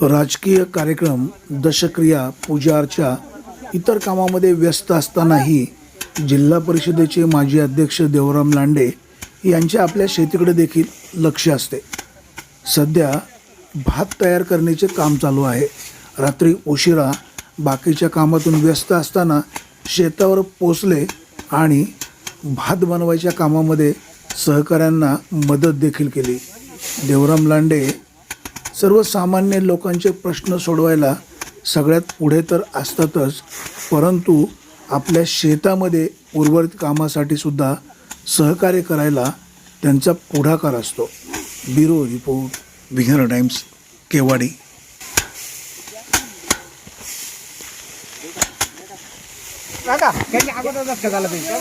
राजकीय कार्यक्रम दशक्रिया पूजा अर्चा इतर कामामध्ये व्यस्त असतानाही जिल्हा परिषदेचे माजी अध्यक्ष देवराम लांडे यांचे आपल्या शेतीकडे देखील लक्ष असते. सध्या भात तयार करण्याचे काम चालू आहे. रात्री उशिरा बाकीच्या कामातून व्यस्त असताना शेतावर पोचले आणि भात बनवायच्या कामामध्ये सहकाऱ्यांना मदत देखील केली. देवराम लांडे सर्वसामान्य लोकांचे प्रश्न सोडवायला सगळ्यात पुढे तर असतातच परंतु आपल्या शेतामध्ये उर्वरित कामासाठी सुद्धा सहकार्य करायला त्यांचा पुढाकार असतो. ब्युरो रिपोर्ट विघर टाइम्स केवाडी. झालं पाहिजे.